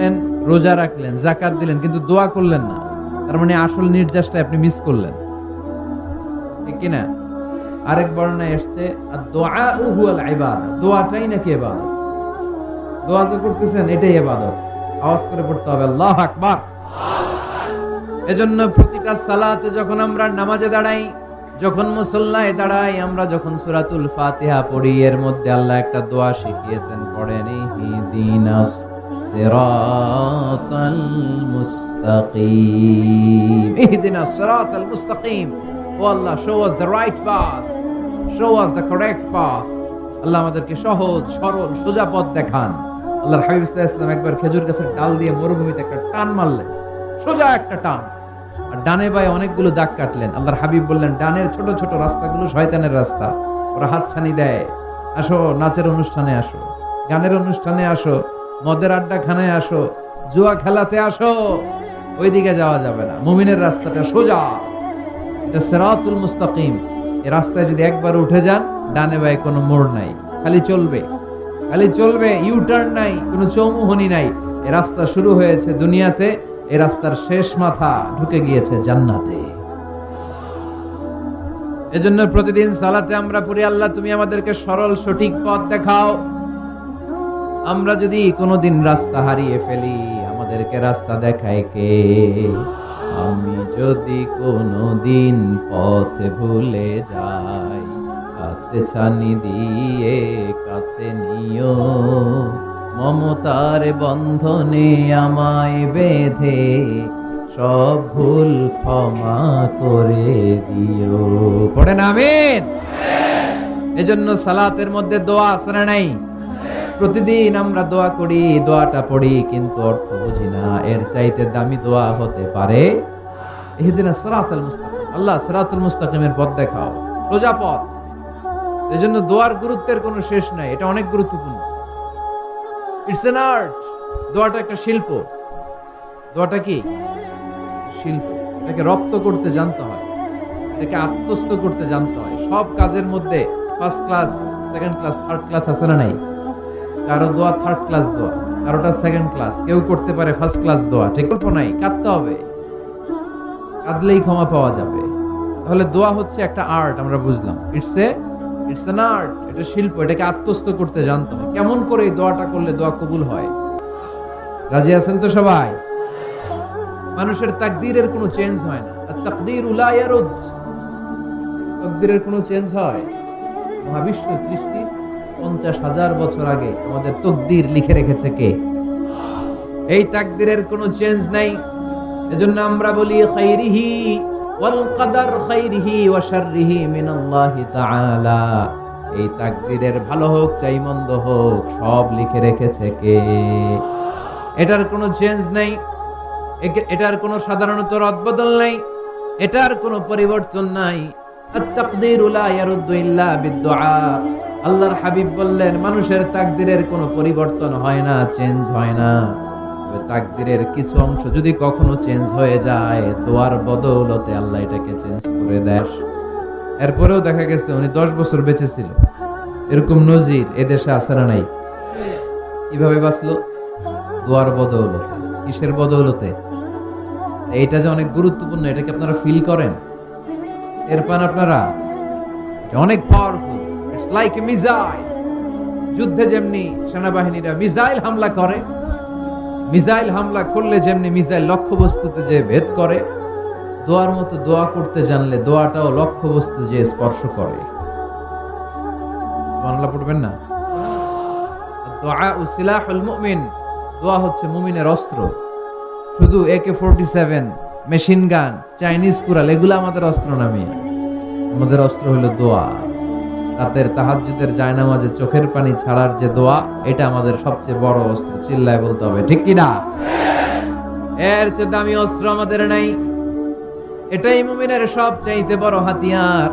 করলেন রোজা রাখলেন জাকাত দিলেন, কিন্তু দোয়া করলেন না। তার মানে আসল নির্যাসটা আপনি মিস করলেন। ঠিক কিনা? আরেক বর্ণায় এসছে আর দোয়া হুয়াল ইবাদত দোয়াটাই নাকি ইবাদত? দোয়া যে করতেছেন, এটাই ইবাদত। আওয়াজ করে পড়তে হবে, আল্লাহ আকবার। এজন্য প্রতিটা সালাতে যখন আমরা নামাজে দাঁড়াই, যখন মুসল্লায় দাঁড়াই, আমরা যখন সূরাতুল ফাতিহা পড়ি, এর মধ্যে আল্লাহ একটা দোয়া শিখিয়েছেন, পড়েন ইহদিনাস সিরাতাল মুস্তাকিম। ইহদিনাস সিরাতাল মুস্তাকিম। O Allah show us the right path show us the correct path Allah আমাদেরকে সহজ, সরল, সোজা পথ দেখান। আল্লাহর হাবিব ওয়াসাল্লাম একবার খেজুর গাছের ডাল দিয়ে মরুভূমিতে একটা টান মারলেন। সোজা একটা টান। আর ডানে বায়ে অনেকগুলো দাগ কাটলেন। আল্লাহর হাবিব বললেন, ডানের ছোট ছোট রাস্তাগুলো শয়তানের রাস্তা। ওরা হাতছানি দেয়। আসো, নাচের অনুষ্ঠানে আসো। গানের অনুষ্ঠানে আসো। মদের আড্ডাখানায় আসো, জুয়া খেলাতে আসো, ওইদিকে যাওয়া যাবে না। মুমিনের রাস্তাটা সোজা। এটা সেরাতুল মুস্তাকিম। এই রাস্তায় যদি একবার উঠে যান, ডানে বায়ে কোনো মোড় নাই। খালি চলবে। খালি চলবে ইউ টার্ন নাই, কোনো চৌমুহনি নাই। এ রাস্তা শুরু হয়েছে দুনিয়াতে, এ রাস্তার শেষ মাথা ঢুকে গিয়েছে জান্নাতে। এজন্য প্রতিদিন সালাতে আমরা পড়ি, আল্লাহ, তুমি আমাদেরকে সরল সঠিক পথ দেখাও। আমরা যদি কোনোদিন রাস্তা হারিয়ে ফেলি, আমাদেরকে রাস্তা দেখায় কে? আমি যদি কোনোদিন পথ ভুলে যাই, হাতে ছানি দিয়ে কাছে নিও। মমতার বন্ধনে আমায় বেঁধে, সব ভুল ক্ষমা করে দিও। পড়ে নামেন এজন্য সালাতের মধ্যে দোয়া না নাই? প্রতিদিন আমরা দোয়া করি, দোয়াটা পড়ি, কিন্তু অর্থ বুঝি না। এর চাইতে দামি দোয়া হতে পারে এদিনে সিরাতুল মুস্তাকিম। আল্লাহ সিরাতুল মুস্তাকিমের পথ দেখাও। সোজা পথ। এজন্য দোয়ার গুরুত্বের কোনো শেষ নাই। এটা অনেক গুরুত্বপূর্ণ। ইটস এন আর্ট দোয়াটা একটা শিল্প। দোয়াটা কি? শিল্প। এটাকে রপ্ত করতে জানতে হয়। এটাকে আত্মস্থ করতে জানতে হয়। সব কাজের মধ্যে first class second class third class আছে না নাই? কারও দোয়া থার্ড ক্লাস দোয়া, কারোটা সেকেন্ড ক্লাস কেউ করতে পারে ফার্স্ট ক্লাস দোয়া, ঠিক গল্প নাই, কাঁদতে হবে। কাঁদলেই ক্ষমা পাওয়া যাবে। তাহলে দোয়া হচ্ছে একটা আর্ট আমরা বুঝলাম। It's a it's an art এটা শিল্প, এটাকে আত্মস্থ করতে জানতে কেমন করে এই দোয়াটা করলে দোয়া কবুল হয়? রাজি আছেন তো সবাই? মানুষের তাকদীরের কোনো চেঞ্জ হয় না। তাকদীর উলায়ারুদ তাকদীরের কোনো চেঞ্জ হয়? মহাবিশ্ব সৃষ্টি পঞ্চাশ হাজার বছর আগে আমাদের তকদির লিখে রেখেছে কে? এই তাকদিরের কোনো চেঞ্জ নাই। এজন্য আমরা বলি এই তাকদিরের ভালো হোক, চাই মন্দ হোক, সব লিখে রেখেছে কে? এটার কোনো চেঞ্জ নাই। এটার কোনো সাধারণত রদবদল নাই। এটার কোনো পরিবর্তন নাই। আত-তাকদীরু লা ইয়ারুদ্দু ইল্লা বিদ-দুআ। আল্লাহর হাবিব বললেন, মানুষের তাকদিরের কোনো পরিবর্তন হয় না চেঞ্জ হয় না। তাকদিরের কিছু অংশ যদি কখনো চেঞ্জ হয়ে যায়, দোয়ার বদৌলতে আল্লাহ এটাকে চেঞ্জ করে দেয়। এরপরেও দেখা গেছে, উনি দশ বছর বেঁচে ছিল। এরকম নজির এদেশে না নাই? কীভাবে বাঁচলো? দোয়ার বদৌলতে। কিসের বদৌলতে? এইটা যে অনেক গুরুত্বপূর্ণ এটাকে আপনারা ফিল করেন? এর পান আপনারা? অনেক powerful it's like a missile যুদ্ধে যেমনি সেনাবাহিনীরা মিসাইল হামলা করে মিসাইল হামলা করলে যেমনি মিসাইল লক্ষ্যবস্তুতে যে ভেদ করে, দোয়ার মতো দোয়া করতে জানলে দোয়াটাও লক্ষ্যবস্তু যে স্পর্শ করে। সুবহানাল্লাহ, পড়বেন না? দোয়া উসিলাহুল মুমিন, দোয়া হচ্ছে মুমিনের অস্ত্র। শুধু AK forty seven machine gun Chinese Corel এগুলো আমাদের অস্ত্র নামি আমাদের অস্ত্র হলো দোয়া। রাতের তাহাজ্জুদের জায়নামাজে চোখের পানি ছাড়ার যে দোয়া, এটা আমাদের সবচেয়ে বড় অস্ত্র। চিল্লায় বলতে হবে, ঠিক কি না এর চেয়ে দামি অস্ত্র আমাদের নাই। এটাই মুমিনের সব চাইতে বড় হাতিয়ার।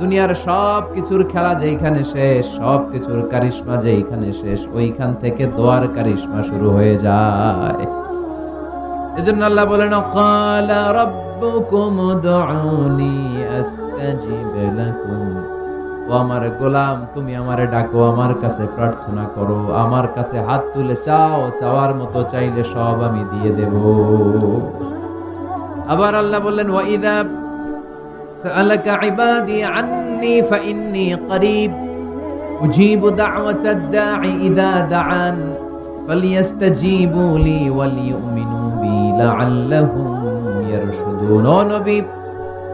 দুনিয়ার সব কিছুর খেলা যেইখানে শেষ সব কিছুর কারিশমা যেইখানে শেষ, ওইখান থেকে দোয়ার কারিশমা শুরু হয়ে যায়। এজন্য আল্লাহ বলেন, ক্বালা রাব্বুকুম উদউনি আস্তাজিব লাকুম। ও আমার গোলাম তুমি আমারে ডাকো আমার কাছে প্রার্থনা করো আমার কাছে হাত তুলে চাও চাওয়ার মতো চাইলে সব আমি দিয়ে দেব আবার আল্লাহ বললেন ওয়াইদা سألك عبادي عني فإني قريب أجيب دعوة الداع إذا دعان فليستجيبوا لي وليؤمنوا بي لعلهم يرشدون ও নবী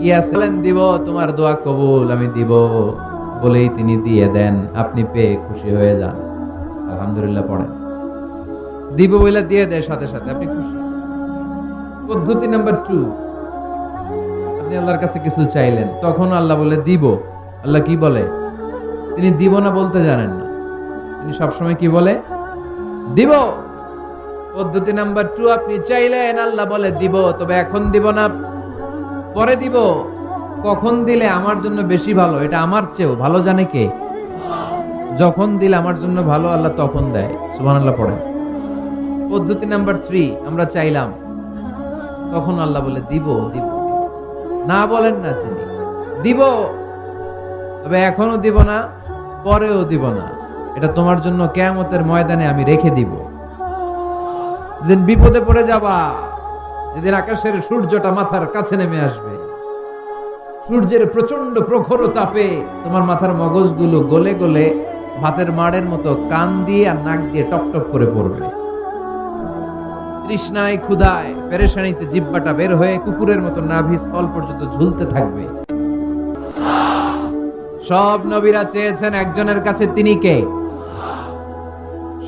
আছে? বলেন, দিব, তোমার দোয়া কবুল আমি দিব। বলেই তিনি দিয়ে দেন। আপনি পেয়ে খুশি হয়ে যান। আলহামদুলিল্লাহ পড়েন। দিব বলে দিয়ে দেয় সাথে সাথে। আপনি খুশি? পদ্ধতি নাম্বার টু আপনি আল্লাহর কাছে কিছু চাইলেন। তখন আল্লাহ বলে, দিব। আল্লাহ কি বলে? তিনি দিব না বলতে জানেন না। তিনি সবসময় কি বলে? দিব। পদ্ধতি নাম্বার টু আপনি চাইলেন, আল্লাহ বলে, দিব। তবে এখন দিব না। পরে দিব, কখন দিলে আমার জন্য বেশি ভালো? এটা আমার চেয়েও ভালো জানে কে? যখন দিলে আমার জন্য ভালো, আল্লাহ তখন দেয়। সুবহান আল্লাহ পড়ে। পদ্ধতি নাম্বার থ্রি আমরা চাইলাম, তখন আল্লাহ বলে, দিব দিব। না বলেন না তিনি দিব। তবে এখনও দিব না, পরেও দিব না। এটা তোমার জন্য কেয়ামতের ময়দানে আমি রেখে দিব। বিপদে পড়ে যাবা যেদিন আকাশের সূর্যটা মাথার কাছে নেমে আসবে, সূর্যের প্রচণ্ড প্রখর তাপে তোমার মাথার মগজগুলো গলে গলে ভাতের মাড়ের মতো কান দিয়ে আর নাক দিয়ে টপ টপ করে পড়বে। তৃষ্ণায় ক্ষুধায় পেরেশানিতে জিব্বাটা বের হয়ে কুকুরের মতো নাভি স্থল পর্যন্ত ঝুলতে থাকবে। সব নবীরা চেয়েছেন একজনের কাছে তিনি কে?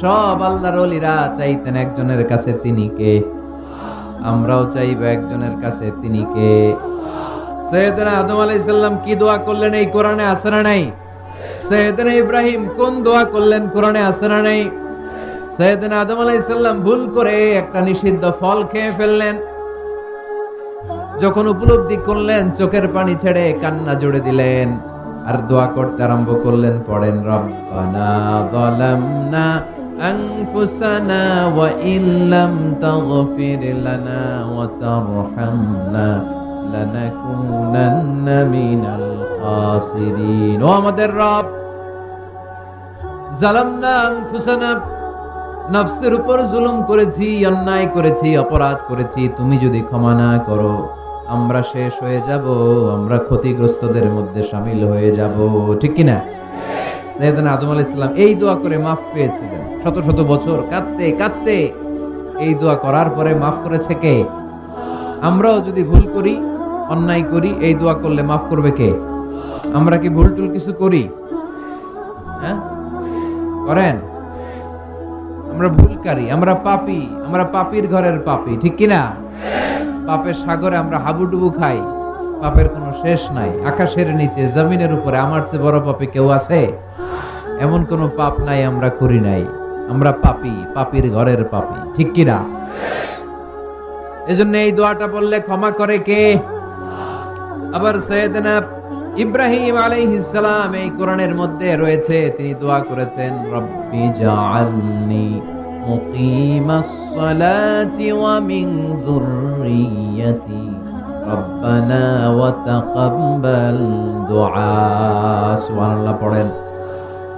সব আল্লাহর অলিরা চাইতেন একজনের কাছে তিনি কে? আমরাও চাইব একজনের কাছে তিনি কে? সৈয়দনা আদম আলাইহিস সালাম কি দোয়া করলেন এই কোরআনে? আছে না নাই? সৈয়দনা ইব্রাহিম কোন দোয়া করলেন কোরআনে? আছে না নাই? সৈয়দনা আদম আলাইহিস সালাম ভুল করে একটা নিষিদ্ধ ফল খেয়ে ফেললেন। যখন উপলব্ধি করলেন, চোখের পানি ছেড়ে কান্না জুড়ে দিলেন। আর দোয়া করতে আরম্ভ করলেন, পড়েন, রব্বানা যালামনা أنفسنا وإن لم تغفر لنا وترحمنا لنكونن من الخاسرين ও আমাদের রব জালামনা আনফুসানা নফসের উপর জুলুম করেছি অন্যায় করেছি অপরাধ করেছি তুমি যদি ক্ষমা না করো আমরা শেষ হয়ে যাব আমরা ক্ষতিগ্রস্তদের মধ্যে সামিল হয়ে যাব ঠিক কি না সৈয়দনা আদম আলাইহিস সালাম এই দোয়া করে মাফ পেয়েছিলেন। শত শত বছর কাঁদতে কাঁদতে এই দোয়া করার পরে মাফ করেছে কে? আমরাও যদি ভুল করি, অন্যায় করি, এই দোয়া করলে মাফ করবে কে? আমরা কি ভুল টুল কিছু করি? হ্যাঁ? করেন? আমরা ভুলকারী, আমরা পাপী, আমরা পাপীর ঘরের পাপী, ঠিক কি না? পাপের সাগরে আমরা হাবুডুবু খাই, পাপের কোনো শেষ নাই, আকাশের নিচে, জমিনের উপরে, আমার চেয়ে বড় পাপী কেউ আছে? এমন কোনো পাপ নাই আমরা করি নাই। আমরা পাপি, পাপির ঘরের পাপী। ঠিক কি না এজন্য এই দোয়াটা বললে ক্ষমা করে কে? আবার সৈয়দনা ইব্রাহিম আলাইহিস সালাম এই কোরআনের মধ্যে রয়েছে, তিনি দোয়া করেছেন, রব্বি জাআলনি মুকিমাস সালাতি ওয়া মিন যুররিয়্যাতি রব্বানা ওয়া তাকাব্বাল দুআ। সুবহানাল্লাহ পড়েন।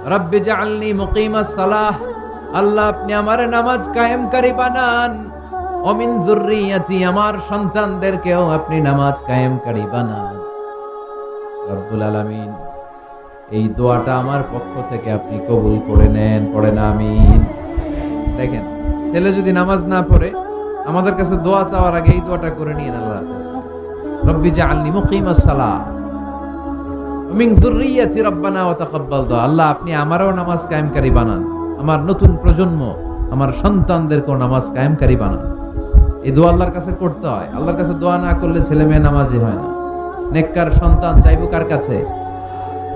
রব্বি জাআলনি মুকিমাস সালাহ, আল্লাহ আপনি আমার নামাজ কায়েমকারী বানান। অমিন যুররিয়াতি, আমার সন্তানদেরকেও আপনি নামাজ কায়েমকারী বানান। রব্বুল আলামিন, এই দোয়াটা আমার পক্ষ থেকে আপনি কবুল করে নেন, পড়েন, আমিন। দেখেন, ছেলে যদি নামাজ না পড়ে, আমাদের কাছে দোয়া চাওয়ার আগে এই দোয়াটা করে নিয়ে আল্লাহ রব্বি জাআলনি মুকিমাস সালাহ। আল্লাহ, আপনি আমারও নামাজ কায়েমকারী বানান। আমার নতুন প্রজন্ম, আমার সন্তানদেরকেও নামাজ কায়েমকারী বানান। এই দোয়া আল্লাহর কাছে করতে হয়। আল্লাহর কাছে দোয়া না করলে ছেলে মেয়ে নামাজি হয় না। নেককার সন্তান চাইব কার কাছে?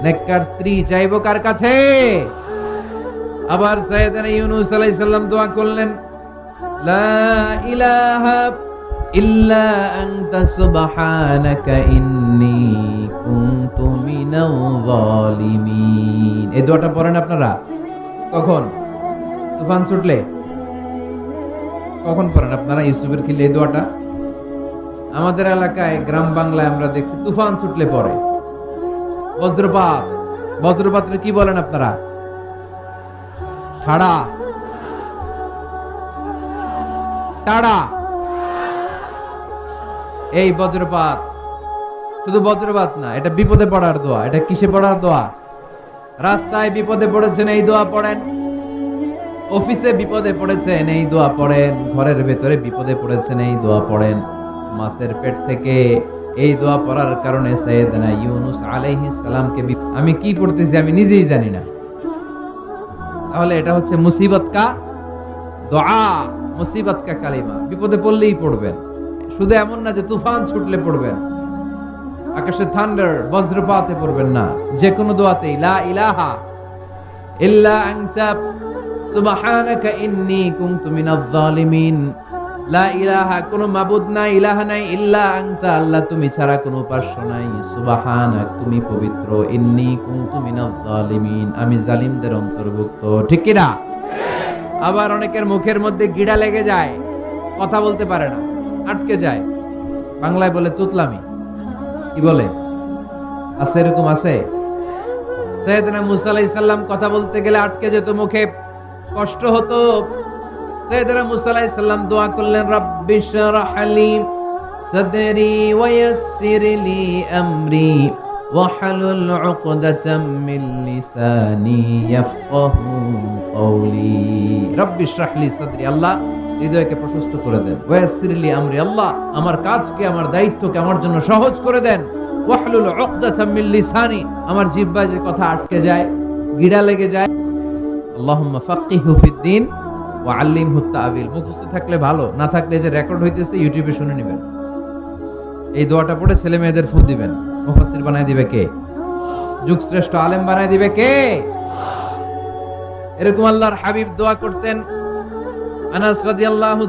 নেককার স্ত্রী চাইব কার কাছে? আবার সাইয়েদানা ইউনুস আলাইহিস সালাম দোয়া করলেন, লা ইলাহা ইল্লা আনতা সুবহানাকা ইন্নী দোয়াটা পড়েন আপনারা? কখন? তুফান ছুটলে? কখন পড়েন আপনারা ইউসুফের খিলে দোয়াটা? আমাদের এলাকায়, গ্রাম বাংলায় আমরা দেখছি তুফান ছুটলে পরে বজ্রপাত। বজ্রপাতের কি বলেন আপনারা? ঠাড়া। টাড়া। এই বজ্রপাত। শুধু বজ্রপাত না, এটা বিপদে পড়ার দোয়া, এটা কিসে পড়ার দোয়া? রাস্তায় বিপদে পড়েছেন, এই দোয়া পড়েন। অফিসে বিপদে পড়েছেন, এই দোয়া পড়েন। ঘরের ভেতরে বিপদে পড়েছেন, এই দোয়া পড়েন। মাছের পেট থেকে এই দোয়া পড়ার কারণে সৈয়দনা ইউনুস আলাইহিস সালামকে আমি কি পড়তেছি আমি নিজেই জানি না। তাহলে এটা হচ্ছে মুসিবত কা দোয়া, মুসিবত কা কালিমা। বিপদে পড়লেই পড়বেন। শুধু এমন না যে তুফান ছুটলে পড়বেন। আকাশে থান্ডার, বজ্রপাতে পড়বেন না। যে কোনো দোয়াতেই, লা ইলাহা ইল্লা আনতা, সুবহানাকা ইন্নী কুনতু মিনাজ জালিমিন লা ইলাহা, কোনো মাবুদ নাই, ইলাহা নাই, ইল্লা আনতা, আল্লাহ তুমি ছাড়া কোনো উপাস্য নাই। সুবহানাক, তুমি পবিত্র, ইন্নী কুনতু মিনাজ জালিমিন আমি জালিমদের অন্তর্ভুক্ত, ঠিক কি না? আবার অনেকের মুখের মধ্যে গিড়া লেগে যায়, কথা বলতে পারে না, আটকে যায়। বাংলায় বলে তুতলামি। কি বলে আছে এরকম আছে সৈয়দনা মুসা আলাইহিস সালাম কথা বলতে গেলে আটকে যেত মুখে কষ্ট হতো সৈয়দনা মুসা আলাইহিস সালাম দোয়া করলেন রাব্বি শরহ লি সাদরি ওয়ায়াসসির লি আমরি واحلل عقدة من لساني يفقه قولي رب اشرح لي صدري আল্লাহ হৃদয়কে প্রশস্ত করে দেন। ওয়াসির লি আমরি, আল্লাহ আমার কাজকে, আমার দায়িত্বকে আমার জন্য সহজ করে দেন। ওয়াহলুল উকদাতাম মিন লিসানি, আমার জিহ্বায় যে কথা আটকে যায়, গিড়া লেগে যায়। আল্লাহুম্মা ফাক্কিহু ওয়া তাআবিল। মুখস্থ থাকলে ভালো, না থাকলে যে রেকর্ড হইতেছে, ইউটিউবে শুনে নেবেন। এই দোয়াটা পড়ে ছেলে মেয়েদের ফু দিবেন। মুফাসসির বানায় দিবে কে? যুগ শ্রেষ্ঠ আলেম বানায় দিবে কে? এরকম আল্লাহর হাবিব দোয়া করতেন আনাস রাদিয়াল্লাহু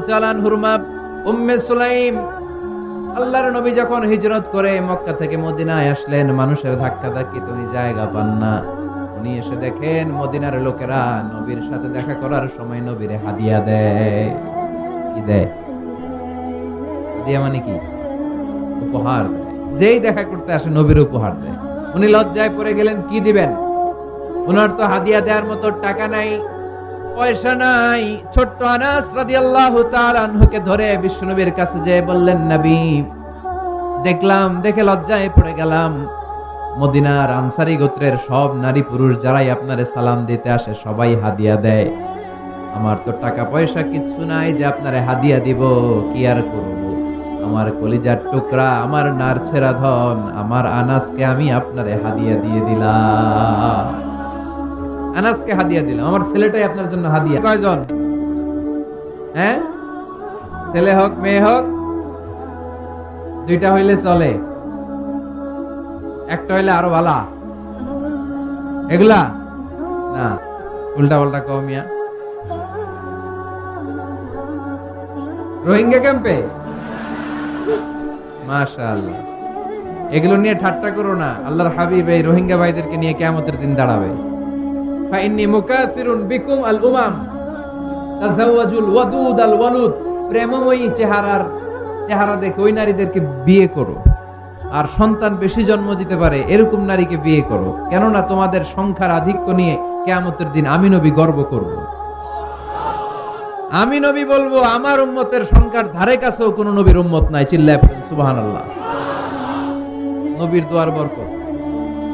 উম্মে সুলাইম। আল্লাহর নবী যখন হিজরত করে মক্কা থেকে মদিনায় আসলেন, মানুষের ধাক্কা ধাক্কি উনি জায়গা পান না। উনি এসে দেখেন মদিনার লোকেরা নবীর সাথে দেখা করার সময় নবীরে হাদিয়া দেয়। কি দেয়? হাদিয়া মানে কি? উপহার যেই দেখা করতে আসে নবীর উপহার দেয়। উনি লজ্জায় পড়ে গেলেন, কি দিবেন? ওনার তো হাদিয়া দেওয়ার মতো টাকা নাই। পয়সা নাই। ছোট্ট আনাস রাদিয়াল্লাহু তাআলা আনহুকে ধরে বিশ্বনবীর কাছে যেয়ে বললেন, নবী, দেখলাম, দেখে লজ্জায় পড়ে গেলাম। মদিনার আনসারি গোত্রের সব নারী পুরুষ যারাই আপনারে সালাম দিতে আসে, সবাই হাদিয়া দেয়। আমার তো টাকা পয়সা কিচ্ছু নাই যে আপনারে হাদিয়া দিব, কি আর করব? আমার কলিজার টুকরা, আমার নার ছেড়া ধন, আমার আনাসকে আমি আপনারে হাদিয়া দিয়ে দিলাম। আনাসকে হাদিয়া দিলাম। আমার ছেলেটাই আপনার জন্য হাদিয়া। কয়জন? হ্যাঁ? ছেলে হোক, মেয়ে হোক, দুইটা হইলে চলে। একটা হইলে আরও ভালা এগুলা? না। উল্টা পাল্টা কমিয়া রোহিঙ্গা ক্যাম্পে? মাশাআল্লাহ। এগুলো নিয়ে ঠাট্টা করো না। আল্লাহর হাবিব এই রোহিঙ্গা ভাইদেরকে নিয়ে কেমতের দিন দাঁড়াবে। তোমাদের সংখ্যার আধিক্য নিয়ে কেয়ামতের দিন আমি নবী গর্ব করব। আমি নবী বলব, আমার উম্মতের সংখ্যার ধারে কাছেও কোনো নবীর উম্মত নাই, চিল্লায় সুবহানাল্লাহ। নবীর দোয়ার বরকত।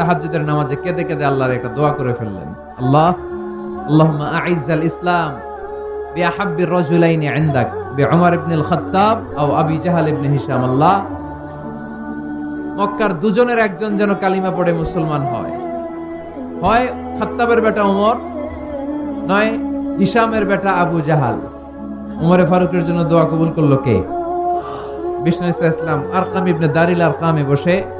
তাহাজ্জুদের নামাজে কেঁদে কেঁদে আল্লাহর একটা দোয়া করে ফেললেন। আল্লাহ, আল্লাহুম্মা আইজ্জাল ইসলাম আল্লাহ, মক্কার দুজনের একজন যেন কালিমা পড়ে মুসলমান হয়। হয় খাত্তাবের বেটা ওমর নয় হিশামের বেটা আবু জাহাল। উমরে ফারুকের জন্য দোয়া কবুল করল কে? বিষ্ণু ইসলাম, আরকাম ইবনে দারিল আরকামে বসে